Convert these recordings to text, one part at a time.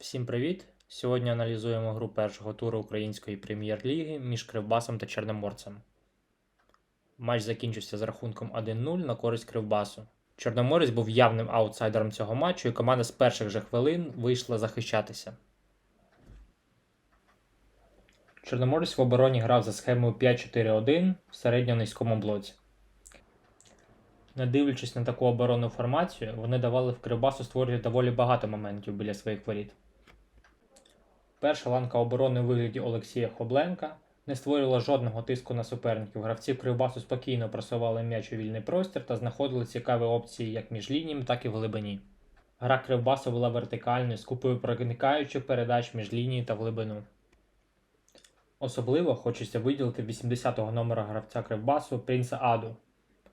Всім привіт! Сьогодні аналізуємо гру першого туру Української прем'єр-ліги між Кривбасом та Чорноморцем. Матч закінчився з рахунком 1-0 на користь Кривбасу. Чорноморець був явним аутсайдером цього матчу, і команда з перших же хвилин вийшла захищатися. Чорноморець в обороні грав за схемою 5-4-1 в середньо-низькому блоці. Не дивлячись на таку оборонну формацію, вони давали в Кривбасу створювати доволі багато моментів біля своїх воріт. Перша ланка оборони у вигляді Олексія Хобленка не створювала жодного тиску на суперників. Гравці Кривбасу спокійно просували м'яч у вільний простір та знаходили цікаві опції як між лініями, так і в глибині. Гра Кривбасу була вертикальною, з купою проникаючих передач між лінії та в глибину. Особливо хочеться виділити 80-го номера гравця Кривбасу Принца Аду.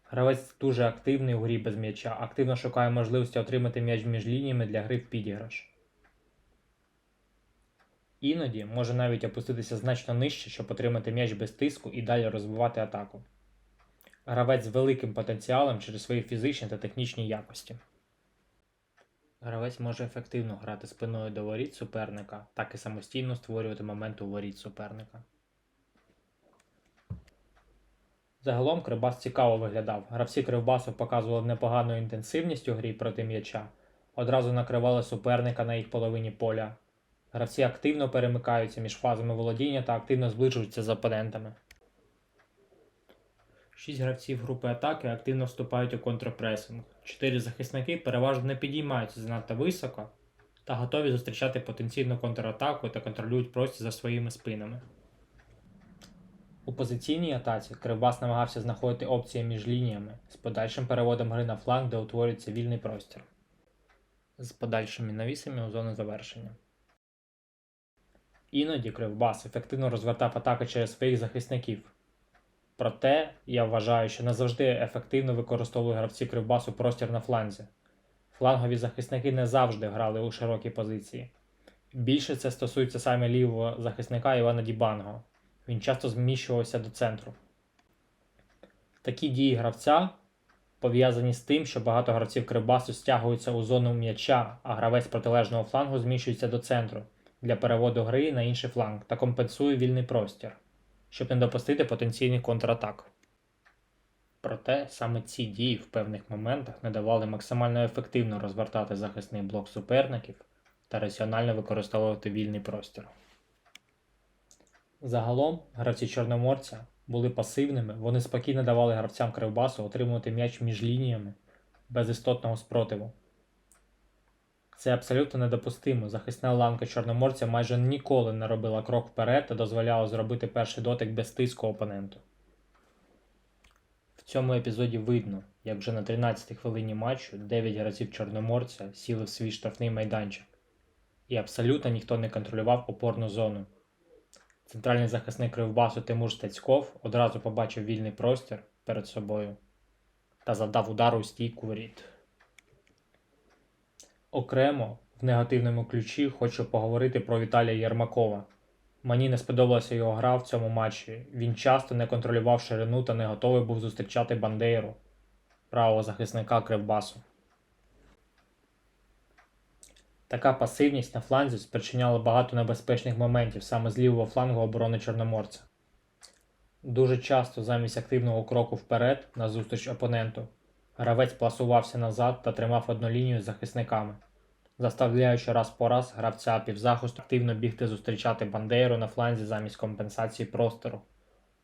Гравець дуже активний у грі без м'яча, активно шукає можливості отримати м'яч між лініями для гри в підіграш. Іноді може навіть опуститися значно нижче, щоб отримати м'яч без тиску і далі розвивати атаку. Гравець з великим потенціалом через свої фізичні та технічні якості. Гравець може ефективно грати спиною до воріт суперника, так і самостійно створювати моменти у воріт суперника. Загалом Кривбас цікаво виглядав. Гравці Кривбасу показували непогану інтенсивність у грі проти м'яча, одразу накривали суперника на їх половині поля. Гравці активно перемикаються між фазами володіння та активно зближуються з опонентами. Шість гравців групи атаки активно вступають у контрпресинг. Чотири захисники переважно не підіймаються занадто високо та готові зустрічати потенційну контратаку та контролюють простір за своїми спинами. У позиційній атаці Кривбас намагався знаходити опції між лініями з подальшим переводом гри на фланг, де утворюється вільний простір, з подальшими навісами у зону завершення. Іноді Кривбас ефективно розвертав атаки через своїх захисників. Проте я вважаю, що не завжди ефективно використовують гравці Кривбасу простір на фланзі. Флангові захисники не завжди грали у широкі позиції. Більше це стосується саме лівого захисника Івана Дібанго. Він часто зміщувався до центру. Такі дії гравця пов'язані з тим, що багато гравців Кривбасу стягуються у зону м'яча, а гравець протилежного флангу зміщується до центру для переводу гри на інший фланг та компенсує вільний простір, щоб не допустити потенційних контратак. Проте саме ці дії в певних моментах не давали максимально ефективно розвертати захисний блок суперників та раціонально використовувати вільний простір. Загалом гравці Чорноморця були пасивними, вони спокійно давали гравцям Кривбасу отримувати м'яч між лініями без істотного спротиву. Це абсолютно недопустимо. Захисна ланка Чорноморця майже ніколи не робила крок вперед та дозволяла зробити перший дотик без тиску опоненту. В цьому епізоді видно, як вже на 13-й хвилині матчу 9 гравців Чорноморця сіли в свій штрафний майданчик, і абсолютно ніхто не контролював опорну зону. Центральний захисник Кривбасу Тимур Стецьков одразу побачив вільний простір перед собою та завдав удар у стійку воріт. Окремо в негативному ключі хочу поговорити про Віталія Єрмакова. Мені не сподобалася його гра в цьому матчі. Він часто не контролював ширину та не готовий був зустрічати Бандейру, правого захисника Кривбасу. Така пасивність на фланзі спричиняла багато небезпечних моментів саме з лівого флангу оборони Чорноморця. Дуже часто замість активного кроку вперед на зустріч опоненту гравець пласувався назад та тримав одну лінію з захисниками, заставляючи раз по раз гравця півзахисту активно бігти зустрічати Бандейру на фланзі замість компенсації простору,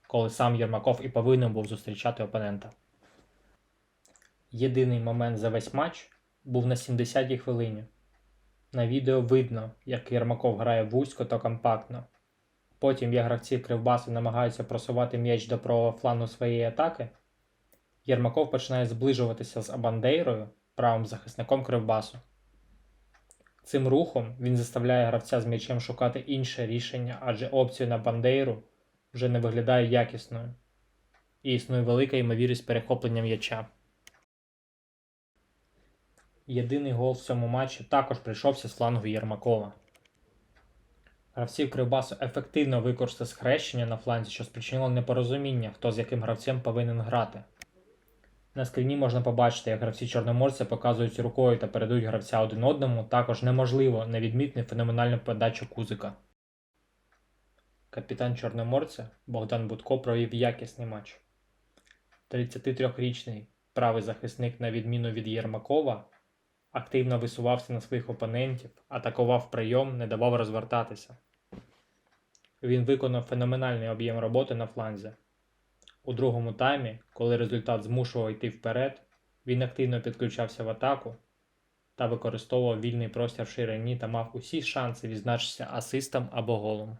коли сам Єрмаков і повинен був зустрічати опонента. Єдиний момент за весь матч був на 70-й хвилині. На відео видно, як Єрмаков грає вузько та компактно. Потім, як гравці Кривбасу намагаються просувати м'яч до правого флангу своєї атаки, Єрмаков починає зближуватися з Абандейрою, правим захисником Кривбасу. Цим рухом він заставляє гравця з м'ячем шукати інше рішення, адже опція на Бандейру вже не виглядає якісною, і існує велика ймовірність перехоплення м'яча. Єдиний гол в цьому матчі також прийшовся з флангу Єрмакова. Гравців Кривбасу ефективно використали схрещення на фланзі, що спричинило непорозуміння, хто з яким гравцем повинен грати. На скріні можна побачити, як гравці чорноморця показують рукою та передають гравця один одному, також неможливо не відмітити феноменальну подачу кузика. Капітан Чорноморця Богдан Будко провів якісний матч. 33-річний правий захисник, на відміну від Єрмакова, активно висувався на своїх опонентів, атакував прийом, не давав розвертатися. Він виконав феноменальний об'єм роботи на фланзі. У другому таймі, коли результат змушував йти вперед, він активно підключався в атаку та використовував вільний простір в ширині та мав усі шанси відзначитися асистом або голом.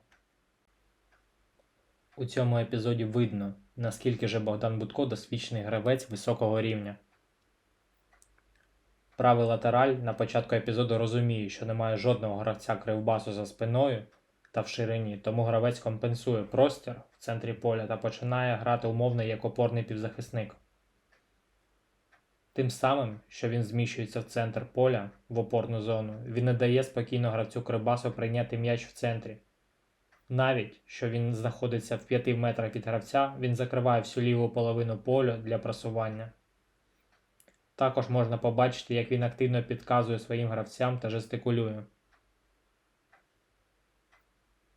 У цьому епізоді видно, наскільки же Богдан Будко досвідчений гравець високого рівня. Правий латераль на початку епізоду розуміє, що немає жодного гравця кривбасу за спиною та в ширині, тому гравець компенсує простір центрі поля та починає грати умовно як опорний півзахисник. Тим самим, що він зміщується в центр поля в опорну зону, він не дає спокійно гравцю кривбасу прийняти м'яч в центрі. Навіть що він знаходиться в 5 метрах від гравця, він закриває всю ліву половину поля для просування. Також можна побачити, як він активно підказує своїм гравцям та жестикулює.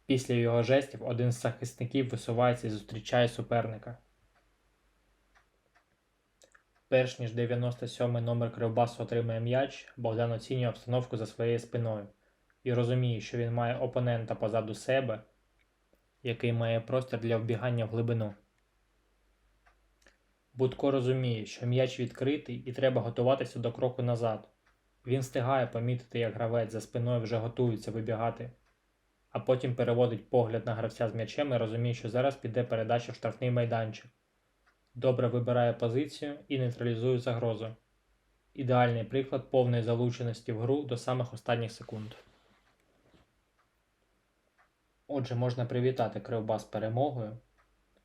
Після його жестів один з захисників висувається і зустрічає суперника. Перш ніж 97-й номер Кривбасу отримає м'яч, Богдан оцінює обстановку за своєю спиною і розуміє, що він має опонента позаду себе, який має простір для вбігання в глибину. Будко розуміє, що м'яч відкритий і треба готуватися до кроку назад. Він встигає помітити, як гравець за спиною вже готується вибігати, а потім переводить погляд на гравця з м'ячем і розуміє, що зараз піде передача в штрафний майданчик. Добре вибирає позицію і нейтралізує загрозу. Ідеальний приклад повної залученості в гру до самих останніх секунд. Отже, можна привітати Кривбас перемогою,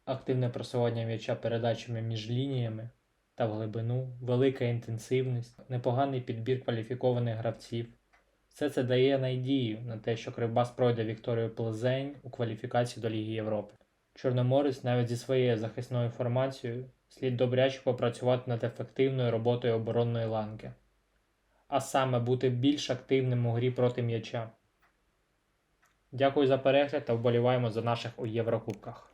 активне просування м'яча передачами між лініями та в глибину, велика інтенсивність, непоганий підбір кваліфікованих гравців. Все це дає надію на те, що Кривбас пройде Вікторію Плезень у кваліфікації до Ліги Європи. Чорноморець навіть зі своєю захисною формацією слід добряче попрацювати над ефективною роботою оборонної ланки, а саме бути більш активним у грі проти м'яча. Дякую за перегляд та вболіваємо за наших у Єврокубках.